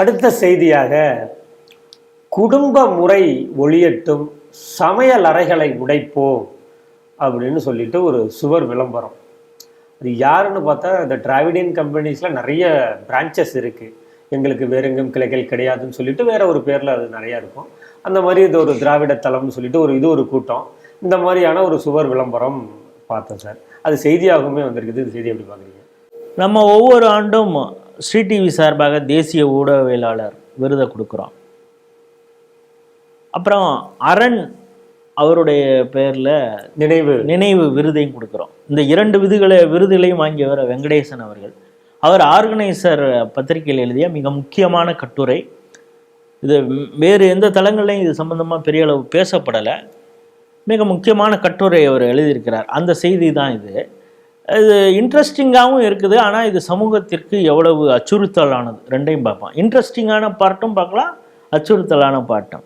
அடுத்த செய்தியாக குடும்ப முறை ஒளியட்டும் சமையல் அறைகளை உடைப்போம் அப்படின்னு சொல்லிட்டு ஒரு சுவர் விளம்பரம். அது யாருன்னு பார்த்தா இந்த டிராவிடியன் கம்பெனிஸில் நிறைய பிரான்ச்சஸ் இருக்குது எங்களுக்கு வேற எங்கும் கிளைகள் கிடையாதுன்னு சொல்லிட்டு வேற ஒரு பேரில் அது நிறையா இருக்கும். அந்த மாதிரி இது ஒரு திராவிட தளம்னு சொல்லிட்டு ஒரு இது ஒரு கூட்டம். இந்த மாதிரியான ஒரு சுவர் விளம்பரம் பார்த்தேன் சார். அது செய்தியாகவுமே வந்திருக்குது. இது செய்தி எப்படி பார்க்குறீங்க? நம்ம ஒவ்வொரு ஆண்டும் ஸ்ரீ டிவி சார்பாக தேசிய ஊடகவியலாளர் விருதை கொடுக்குறோம் அப்புறம் அரண் அவருடைய பேரில் நினைவு. நினைவு விருதையும் கொடுக்குறோம் இந்த இரண்டு விருதுகளை விருதுகளையும் வாங்கியவர் வெங்கடேசன் அவர்கள். அவர் ஆர்கனைசர் பத்திரிகையில் எழுதிய மிக முக்கியமான கட்டுரை. இது வேறு எந்த தளங்கள்லையும் இது சம்பந்தமாக பெரிய அளவு பேசப்படலை. மிக முக்கியமான கட்டுரை அவர் எழுதியிருக்கிறார். அந்த செய்தி தான் இது. இது இன்ட்ரெஸ்டிங்காகவும் இருக்குது. ஆனால் இது சமூகத்திற்கு எவ்வளவு அச்சுறுத்தலானது? ரெண்டையும் பார்ப்போம். இன்ட்ரெஸ்டிங்கான பார்ட்டும் பார்க்கலாம். அச்சுறுத்தலான பார்ட்டும்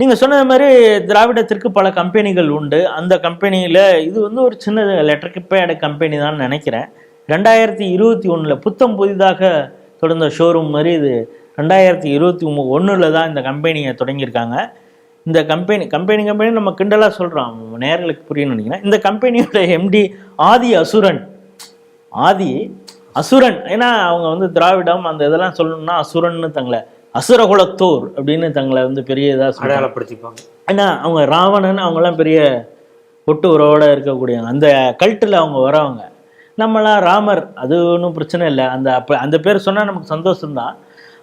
நீங்கள் சொன்னது மாதிரி திராவிடத்திற்கு பல கம்பெனிகள் உண்டு. அந்த கம்பெனியில் இது வந்து ஒரு சின்ன எலக்ட்ரிக் பேட் கம்பெனி தான் நினைக்கிறேன். ரெண்டாயிரத்தி இருபத்தி ஒன்றில் புத்தம் புதிதாக தொடர்ந்த ஷோரூம் மாதிரி இது ரெண்டாயிரத்தி இருபத்தி ஒன்றில் தான் இந்த கம்பெனியை தொடங்கியிருக்காங்க. இந்த கம்பெனி கம்பெனி கம்பெனி நம்ம கிண்டலாக சொல்கிறோம் நேர்களுக்கு புரியும்னு நினைக்கிறேன். இந்த கம்பெனியோட எம்டி ஆதி அசுரன். ஆதி அசுரன். ஏன்னா அவங்க வந்து திராவிடம் அந்த இதெல்லாம் சொல்லணும்னா அசுரன்னு தங்களை அசுரகுலத்தோர் அப்படின்னு தங்களை வந்து பெரிய இதாக அடையாளப்படுத்திப்பாங்க. ஏன்னா அவங்க ராவணன் அவங்கெல்லாம் பெரிய ஒட்டு உறவோட இருக்கக்கூடிய அந்த கல்ட்டில் அவங்க வரவங்க. நம்மளாம் ராமர் அது ஒன்றும் பிரச்சனை இல்லை. அந்த அப்போ அந்த பேர் சொன்னால் நமக்கு சந்தோஷம்தான்.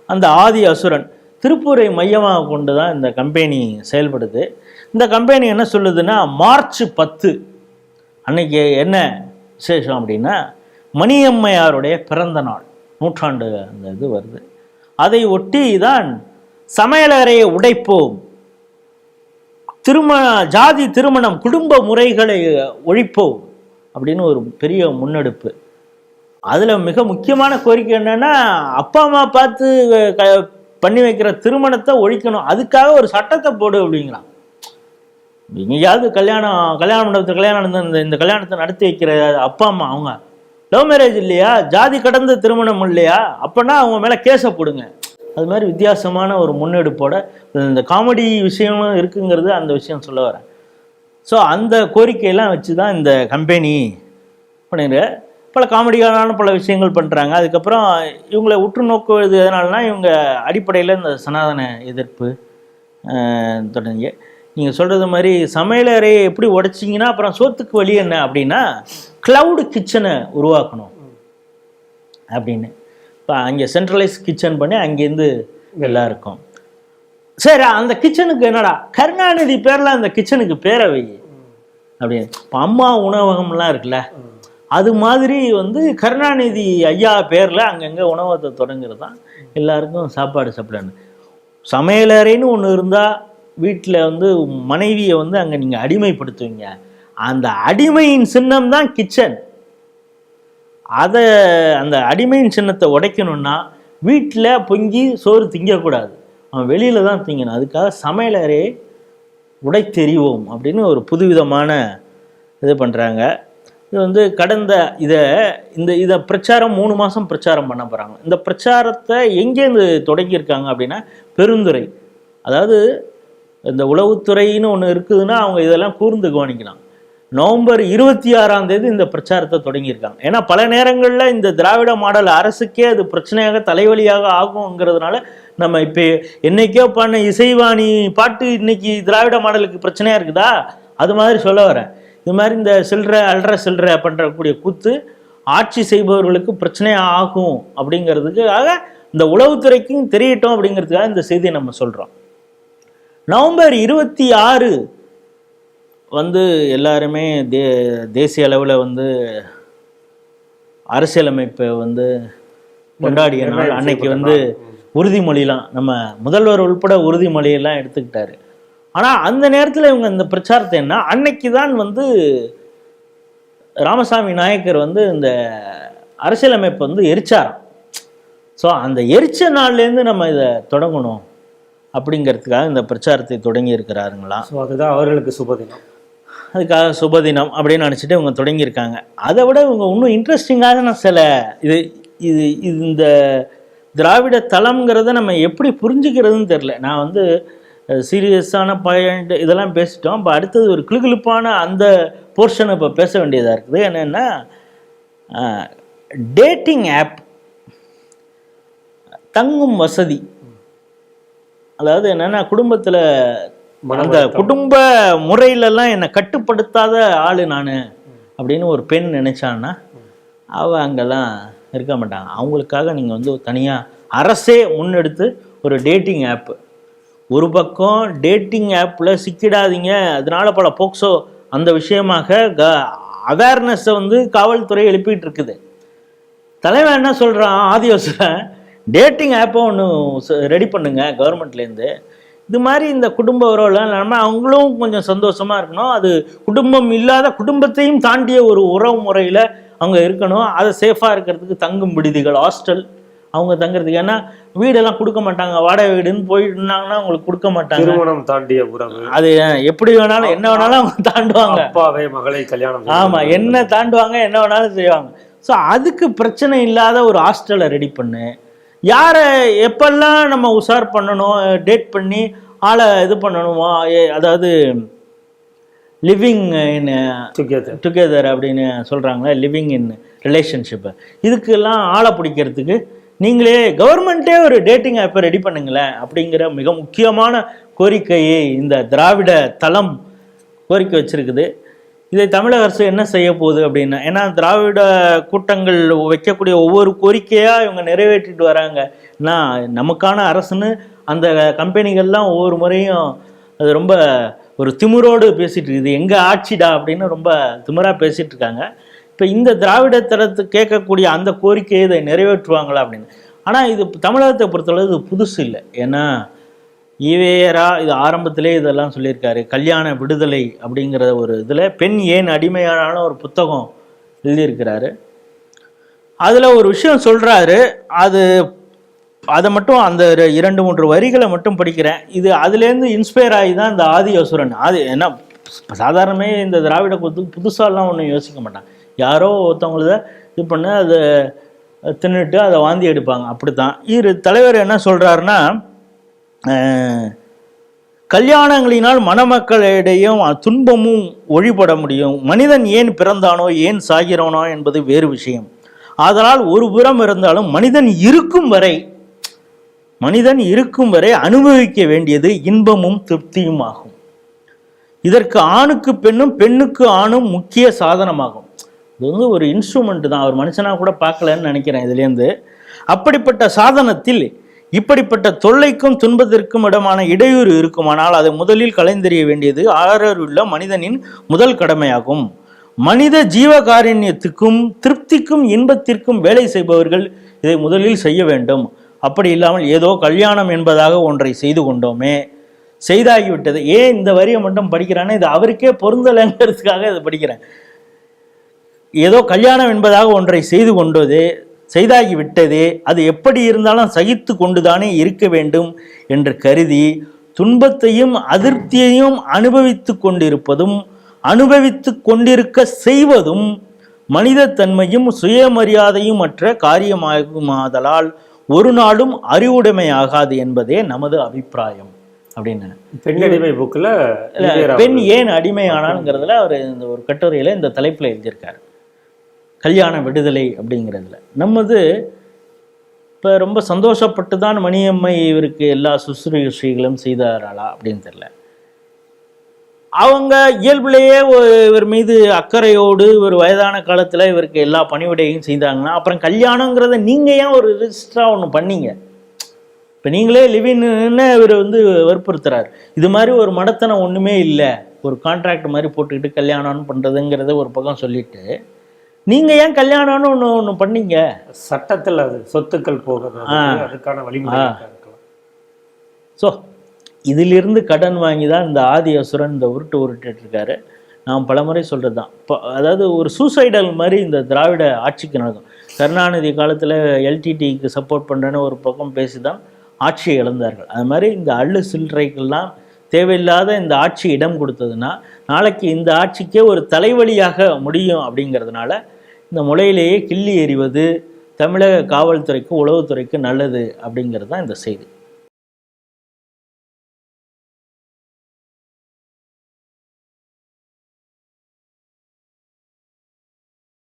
அந்த ஆதி அசுரன். திருப்பூரை மையமாக கொண்டு தான் இந்த கம்பெனி செயல்படுது. இந்த கம்பெனி என்ன சொல்லுதுன்னா மார்ச் பத்து அன்னைக்கு என்ன விசேஷம் அப்படின்னா மணியம்மையாருடைய பிறந்த நாள் நூற்றாண்டு அந்த இது வருது. அதை ஒட்டி தான் சமையலறையை உடைப்போம். திருமண ஜாதி திருமணம் குடும்ப முறைகளை ஒழிப்போம் அப்படின்னு ஒரு பெரிய முன்னெடுப்பு. அதில் மிக முக்கியமான கோரிக்கை என்னென்னா அப்பா அம்மா பார்த்து க பண்ணி வைக்கிற திருமணத்தை ஒழிக்கணும். அதுக்காக ஒரு சட்டத்தை போடு அப்படிங்கிறான். எங்கேயாவது கல்யாணம் கல்யாண மண்டபத்தில் கல்யாணம் இந்த இந்த கல்யாணத்தை நடத்தி வைக்கிற அப்பா அம்மா அவங்க. லவ் மேரேஜ் இல்லையா? ஜாதி கடந்த திருமணம் இல்லையா? அப்போனா அவங்க மேலே கேஸை போடுங்க. அது மாதிரி வித்தியாசமான ஒரு முன்னெடுப்போட இந்த காமெடி விஷயமும் இருக்குங்கிறது அந்த விஷயம் சொல்ல வரேன். ஸோ அந்த கோரிக்கையெல்லாம் வச்சு தான் இந்த கம்பெனி அப்படிங்கிற பல காமெடியான பல விஷயங்கள் பண்ணுறாங்க அதுக்கப்புறம் இவங்களை உற்று நோக்குவது எதனாலனா இவங்க அடிப்படையில் இந்த சனாதன எதிர்ப்பு தொடங்கி நீங்கள் சொல்கிறது மாதிரி சமையலறையை எப்படி உடைச்சிங்கன்னா அப்புறம் சோத்துக்கு வழி என்ன அப்படின்னா க்ளவுடு கிச்சனை உருவாக்கணும். அப்படின்னு. இப்போ அங்கே சென்ட்ரலைஸ் கிச்சன் பண்ணி அங்கேருந்து எல்லாம் இருக்கும். சரி அந்த கிச்சனுக்கு என்னடா? கருணாநிதி பேரில் அந்த கிச்சனுக்கு பேரை வை. அப்படின்னு இப்போ அம்மா உணவகம்லாம் இருக்குல்ல. அது மாதிரி வந்து கருணாநிதி ஐயா பேரில் அங்கங்கே உணவகத்தை தொடங்குறது தான் எல்லாருக்கும் சாப்பாடு சாப்பிடணும். சமையலறைன்னு ஒன்று இருந்தால் வீட்டில் வந்து மனைவியை வந்து அங்கே நீங்கள் அடிமைப்படுத்துவீங்க. அந்த அடிமையின் சின்னம் தான் கிச்சன். அதை அந்த அடிமையின் சின்னத்தை உடைக்கணும்னா வீட்டில் பொங்கி சோறு திங்கக்கூடாது. அவன் வெளியில் தான் திங்கணும். அதுக்காக சமையலறையை உடைத்தெறிவோம் அப்படின்னு ஒரு புதுவிதமான இது பண்ணுறாங்க இது வந்து கடந்த இதை இந்த இதை பிரச்சாரம் மூணு மாதம் பிரச்சாரம் பண்ண போகிறாங்க இந்த பிரச்சாரத்தை எங்கேருந்து தொடங்கியிருக்காங்க அப்படின்னா பெருந்துறை. அதாவது இந்த உளவுத்துறைன்னு ஒன்று இருக்குதுன்னா அவங்க இதெல்லாம் கூர்ந்து கவனிக்கலாம். நவம்பர் இருபத்தி ஆறாம் தேதி இந்த பிரச்சாரத்தை தொடங்கியிருக்காங்க. ஏன்னா பல நேரங்களில் இந்த திராவிட மாடல் அரசுக்கே அது பிரச்சனையாக தலைவலியாக ஆகுங்கிறதுனால நம்ம இப்போ என்னைக்கோ பண்ண இசைவாணி பாட்டு இன்னைக்கு திராவிட மாடலுக்கு பிரச்சனையாக இருக்குதா? அது மாதிரி சொல்ல வரேன். இது மாதிரி இந்த சில்லற அல்ற சில்லற பண்ணுறக்கூடிய கூத்து ஆட்சி செய்பவர்களுக்கு பிரச்சனை ஆகும் அப்படிங்கிறதுக்காக இந்த உளவுத்துறைக்கும் தெரியட்டும் அப்படிங்கிறதுக்காக இந்த செய்தியை நம்ம சொல்கிறோம் நவம்பர் இருபத்தி ஆறு வந்து எல்லாருமே தே தேசிய அளவில் வந்து அரசியலமைப்பை வந்து கொண்டாடிய நாள். அன்னைக்கு வந்து உறுதிமொழிலாம் நம்ம முதல்வர் உள்பட உறுதிமொழியெல்லாம் எடுத்துக்கிட்டாரு. ஆனால் அந்த நேரத்தில் இவங்க இந்த பிரச்சாரத்தை என்ன அன்னைக்கு தான் வந்து ராமசாமி நாயக்கர் வந்து இந்த அரசியலமைப்பை வந்து எரிச்சாராம். ஸோ அந்த எரிச்ச நாள்லேருந்து நம்ம இதை தொடங்கணும் அப்படிங்கிறதுக்காக இந்த பிரச்சாரத்தை தொடங்கி இருக்கிறாருங்களாம் ஸோ அதுதான் அவர்களுக்கு சுபதினம். அதுக்காக சுபதினம் அப்படின்னு நினச்சிட்டு இவங்க தொடங்கியிருக்காங்க அதை விட இவங்க இன்னும் இன்ட்ரெஸ்டிங்கான சில இது இது இது இந்த திராவிட தளம்ங்கிறத நம்ம எப்படி புரிஞ்சுக்கிறதுன்னு தெரில நான் வந்து சீரியஸான பாயிண்ட் இதெல்லாம் பேசிட்டோம். இப்போ அடுத்தது ஒரு கிளுகிளுப்பான அந்த போர்ஷனை இப்போ பேச வேண்டியதாக இருக்குது. என்னென்னா டேட்டிங் ஆப் தங்கும் வசதி. அதாவது என்னன்னா குடும்பத்தில் அந்த குடும்ப முறையிலலாம் என்னை கட்டுப்படுத்தாத ஆள் நான் அப்படின்னு ஒரு பெண் நினைச்சான்னா அவள் அங்கெல்லாம் இருக்க மாட்டாங்க. அவங்களுக்காக நீங்கள் வந்து தனியாக அரசே முன்னெடுத்து ஒரு டேட்டிங் ஆப்பு ஒரு பக்கம் டேட்டிங் ஆப்பில் சிக்கிடாதீங்க. அதனால பல போக்சோ அந்த விஷயமாக க அவேர்னஸை வந்து காவல்துறை எழுப்பிட்டு இருக்குது தலைவன் என்ன சொல்கிறான் ஆதிவாசன் டேட்டிங் ஆப்பை ஒன்று ரெடி பண்ணுங்க கவர்மெண்ட்லேருந்து இது மாதிரி இந்த குடும்ப உறவுலாம் நம்ம அவங்களும் கொஞ்சம் சந்தோஷமாக இருக்கணும். அது குடும்பம் இல்லாத குடும்பத்தையும் தாண்டிய ஒரு உறவு முறையில் அவங்க இருக்கணும். அதை சேஃபாக இருக்கிறதுக்கு தங்கும் விடுதிகள் ஹாஸ்டல் அவங்க தங்குறதுக்கு. ஏன்னா வீடெல்லாம் கொடுக்க மாட்டாங்க. வாடகை வீடுன்னு போயிருந்தாங்கன்னா அவங்களுக்கு கொடுக்க மாட்டாங்க. திருமணம் தாண்டிய உறவு. அது எப்படி வேணாலும் என்ன வேணாலும் அவங்க தாண்டுவாங்க. அப்பாவே மகளை கல்யாணம் ஆமா என்ன தாண்டுவாங்க என்ன வேணாலும் செய்வாங்க. ஸோ அதுக்கு பிரச்சனை இல்லாத ஒரு ஹாஸ்டலை ரெடி பண்ணு. யாரை எப்பெல்லாம் நம்ம உஷார் பண்ணணும் டேட் பண்ணி ஆளை இது பண்ணணுமோ அதாவது லிவிங் இன் together. டுகெதர் அப்படின்னு சொல்கிறாங்களே லிவிங் இன் ரிலேஷன்ஷிப்பு இதுக்கெல்லாம் ஆளை பிடிக்கிறதுக்கு நீங்களே கவர்மெண்ட்டே ஒரு டேட்டிங் ஆப்பை ரெடி பண்ணுங்களேன் அப்படிங்கிற மிக முக்கியமான கோரிக்கையை இந்த திராவிட தளம் கோரிக்கை வச்சிருக்குது. இதை தமிழக அரசு என்ன செய்ய போகுது அப்படின்னா ஏன்னா திராவிட கூட்டங்கள் வைக்கக்கூடிய ஒவ்வொரு கோரிக்கையாக இவங்க நிறைவேற்றிட்டு வராங்க. நான் நமக்கான அரசுன்னு அந்த கம்பெனிகள்லாம் ஒவ்வொரு முறையும் அது ரொம்ப ஒரு திமிரோடு பேசிகிட்டு இருக்குது. எங்கள் ஆட்சிடா அப்படின்னு ரொம்ப திமிராக பேசிகிட்டு இருக்காங்க. இப்போ இந்த திராவிட தரத்து கேட்கக்கூடிய அந்த கோரிக்கையை இதை நிறைவேற்றுவாங்களா அப்படின்னு. ஆனால் இது தமிழகத்தை பொறுத்தளவு இது புதுசு இல்லை. ஏன்னா ஈவேயரா இது ஆரம்பத்திலே இதெல்லாம் சொல்லியிருக்காரு. கல்யாண விடுதலை அப்படிங்கிற ஒரு இதில் பெண் ஏன் அடிமையான ஒரு புத்தகம் எழுதியிருக்கிறாரு. அதில் ஒரு விஷயம் சொல்கிறாரு அது அதை மட்டும் அந்த இரண்டு மூன்று வரிகளை மட்டும் படிக்கிறேன். இது அதுலேருந்து இன்ஸ்பயர் ஆகி தான் இந்த ஆதி அசுரன். ஆதி ஏன்னா சாதாரணமே இந்த திராவிட புது புதுசாலாம் ஒன்றும் யோசிக்க மாட்டாங்க யாரோ ஒருத்தவங்களத இது பண்ண அதை தின்னுட்டு அதை வாந்தி எடுப்பாங்க. அப்படித்தான். இரு தலைவர் என்ன சொல்கிறாருன்னா கல்யாணங்களினால் மணமக்களிடையும் துன்பமும் ஒழிபட முடியும். மனிதன் ஏன் பிறந்தானோ ஏன் சாகிறானோ என்பது வேறு விஷயம். ஆதலால் ஒரு புறம் இருந்தாலும் மனிதன் இருக்கும் வரை மனிதன் இருக்கும் வரை அனுபவிக்க வேண்டியது இன்பமும் திருப்தியும் ஆகும். இதற்கு ஆணுக்கு பெண்ணும் பெண்ணுக்கு ஆணும் முக்கிய சாதனமாகும். இது வந்து ஒரு இன்ஸ்ட்ருமெண்ட் தான். அவர் மனுஷனா கூட பார்க்கலன்னு நினைக்கிறேன் இதுலேருந்து. அப்படிப்பட்ட சாதனத்தில் இப்படிப்பட்ட தொல்லைக்கும் துன்பத்திற்கும் இடமான இடையூறு இருக்குமானால் அதை முதலில் கலைந்தெறிய வேண்டியது ஆறருள்ள மனிதனின் முதல் கடமையாகும். மனித ஜீவகாரண்யத்துக்கும் திருப்திக்கும் இன்பத்திற்கும் வேலை செய்பவர்கள் இதை முதலில் செய்ய வேண்டும். அப்படி இல்லாமல் ஏதோ கல்யாணம் என்பதாக ஒன்றை செய்து கொண்டோமே. செய்தாகிவிட்டது. ஏன் இந்த வரியை மட்டும் படிக்கிறானே இது அவருக்கே பொருந்தலைங்கிறதுக்காக இதை படிக்கிறேன். ஏதோ கல்யாணம் என்பதாக ஒன்றை செய்து கொண்டது செய்தாகி விட்டதே அது எப்படி இருந்தாலும் சகித்து கொண்டுதானே இருக்க வேண்டும் என்று கருதி துன்பத்தையும் அதிருப்தியையும் அனுபவித்து கொண்டிருப்பதும் அனுபவித்து கொண்டிருக்க செய்வதும் மனிதத்தன்மையும் சுயமரியாதையும் அற்ற காரியமாகுமாதலால் ஒரு நாளும் அறிவுடைமையாகாது என்பதே நமது அபிப்பிராயம். அப்படின்னு. புக்கில் பெண் ஏன் அடிமையானாலுங்கிறதுல அவர் இந்த ஒரு கட்டுரையில இந்த தலைப்புல எழுதியிருக்காரு. கல்யாண விடுதலை அப்படிங்கிறதுல. நம்மது இப்போ ரொம்ப சந்தோஷப்பட்டு தான் மணியம்மை இவருக்கு எல்லா சுசுரூஷிகளும் செய்தாராளா அப்படின்னு தெரியல. அவங்க இயல்புலேயே ஒரு இவர் மீது அக்கறையோடு இவர் வயதான காலத்தில் இவருக்கு எல்லா பணிவிடையும் செய்தாங்கன்னா அப்புறம் கல்யாணங்கிறத நீங்கள் ஏன் ஒரு ரிஜிஸ்டராக ஒன்று பண்ணீங்க? இப்போ நீங்களே லிவின்னு இவர் வந்து வற்புறுத்துறாரு. இது மாதிரி ஒரு மடத்தனம் ஒன்றுமே இல்லை. ஒரு கான்ட்ராக்ட் மாதிரி போட்டுக்கிட்டு கல்யாணம்னு பண்ணுறதுங்கிறத ஒரு பக்கம் சொல்லிட்டு நீங்கள் ஏன் கல்யாணம்னு ஒன்று ஒன்று பண்ணீங்க? சட்டத்தில் அது சொத்துக்கள் போகிறது ஆ. அதுக்கான வழிமுறை ஸோ இதிலிருந்து கடன் வாங்கி தான் இந்த ஆதி அசுரன் இந்த உருட்டு உருட்டுட்டு இருக்காரு நான் பலமுறை சொல்கிறது தான் இப்போ அதாவது ஒரு சூசைடல் மாதிரி இந்த திராவிட ஆட்சிக்கு நடக்கும். கருணாநிதி காலத்தில் எல்டிடிக்கு சப்போர்ட் பண்ணுறேன்னு ஒரு பக்கம் பேசி தான் ஆட்சியை இழந்தார்கள். அது மாதிரி இந்த அள்ளு சில்லறைக்கெல்லாம் தேவையில்லாத இந்த ஆட்சி இடம் கொடுத்ததுன்னா நாளைக்கு இந்த ஆட்சிக்கே ஒரு தலைவலியாக முடியும் அப்படிங்கிறதுனால இந்த முளையிலேயே கிள்ளி எறிவது தமிழக காவல்துறைக்கு உளவுத்துறைக்கு நல்லது அப்படிங்கிறது தான் இந்த செய்தி.